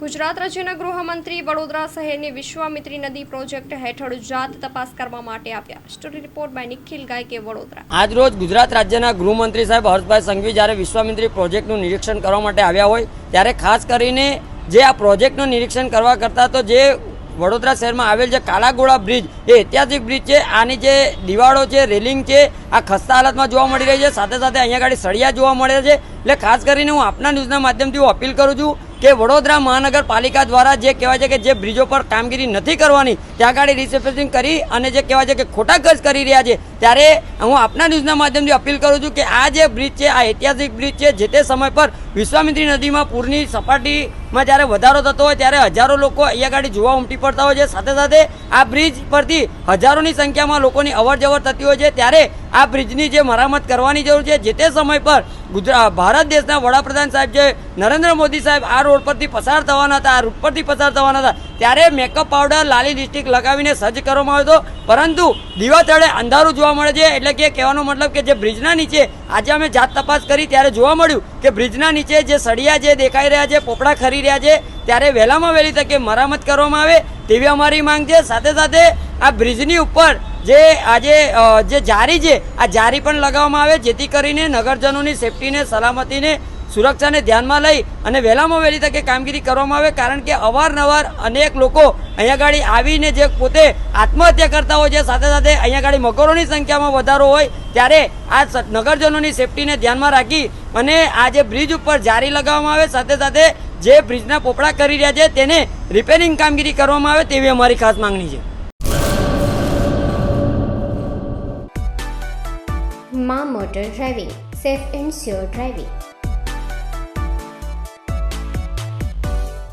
ગુજરાત રાજ્યના ગૃહમંત્રી વડોદરા શહેરની વિશ્વામિત્રી નદી પ્રોજેક્ટ હેઠળ જાત તપાસ કરવા માટે આવ્યા. Story report by Nikhil Gayke Vadodara. આજ રોજ ગુજરાત રાજ્યના ગૃહમંત્રી સાહેબ હર્ષભાઈ સંઘવી જ્યારે વિશ્વામિત્રી પ્રોજેક્ટનું નિરીક્ષણ કરવા માટે આવ્યા હોય, ત્યારે ખાસ કરીને જે આ પ્રોજેક્ટનું નિરીક્ષણ કરવા કરતાં તો જે વડોદરા શહેરમાં આવેલ જે કાલાગોળા બ્રિજ, એ ઐતિહાસિક બ્રિજ છે. આની જે દિવાળો છે, રેલિંગ છે, આ ખસ્તા હાલતમાં જોવા મળી રહી છે. સાથે સાથે અહીંયા આગળ સળિયા જોવા મળે છે. એટલે ખાસ કરીને હું આપના ન્યૂઝના માધ્યમથી હું અપીલ કરું છું કે વડોદરા મહાનગરપાલિકા દ્વારા જે કહેવાય છે કે જે બ્રિજો પર કામગીરી નથી કરવાની, ત્યાં આગળ રિસર્ફેસિંગ કરી અને જે કહેવાય છે કે ખોટા ખર્ચ કરી રહ્યા છે ત્યારે હું આપના ન્યૂઝના માધ્યમથી અપીલ કરું છું કે આ જે બ્રિજ છે, આ ઐતિહાસિક બ્રિજ છે, જે તે સમય પર વિશ્વામિત્રી નદીમાં પૂરની સપાટીમાં જ્યારે વધારો થતો હોય ત્યારે હજારો લોકો અહીંયા ગાડી જોવા ઉમટી પડતા હોય છે. સાથે સાથે આ બ્રિજ પરથી હજારોની સંખ્યામાં લોકોની અવર જવર થતી હોય છે. ત્યારે આ બ્રિજની જે મરામત કરવાની જરૂર છે, જે તે સમય પર ગુજરાત ભારત દેશના વડાપ્રધાન સાહેબ જે નરેન્દ્ર મોદી સાહેબ આ રોડ પરથી પસાર થવાના હતા, આ રૂટ પરથી પસાર થવાના હતા, ત્યારે મેકઅપ પાવડર લાલી લિપસ્ટિક લગાવીને સજ્જ કરવામાં આવ્યો હતો. પરંતુ દીવા અંધારું જોવા મળે છે. એટલે કે કહેવાનો મતલબ કે જે બ્રિજના નીચે આજે અમે જાત તપાસ કરી ત્યારે જોવા મળ્યું કે બ્રિજના નીચે જે સળિયા જે દેખાઈ રહ્યા છે, પોપડા ખરી રહ્યા છે, ત્યારે વહેલામાં વહેલી તકે મરામત કરવામાં આવે તેવી અમારી માંગ છે. સાથે સાથે આ બ્રિજની ઉપર જે આજે જે જારી છે, આ જારી પણ લગાવવામાં આવે, જેથી કરીને નગરજનોની સેફટીને, સલામતીને સુરક્ષાને ધ્યાનમાં લઈ અને વહેલામાં વહેલી તકે કામગીરી કરવામાં આવે, કારણ કે અવારનવાર અનેક લોકો અહીંયા ગાડી આવીને જે પોતે આત્મહત્યા કરતા હોય છે, સાથે સાથે અહીંયા ગાડી મગરોની સંખ્યામાં વધારો હોય, ત્યારે આ નગરજનોની સેફટીને ધ્યાનમાં રાખી અને આ જે બ્રિજ ઉપર જારી લગાવવામાં આવે, સાથે સાથે જે બ્રિજના પોપડા કરી રહ્યા છે, તેને રિપેરિંગ કામગીરી કરવામાં આવે તેવી અમારી ખાસ માંગણી છે. મા motor driving, safe and sure driving.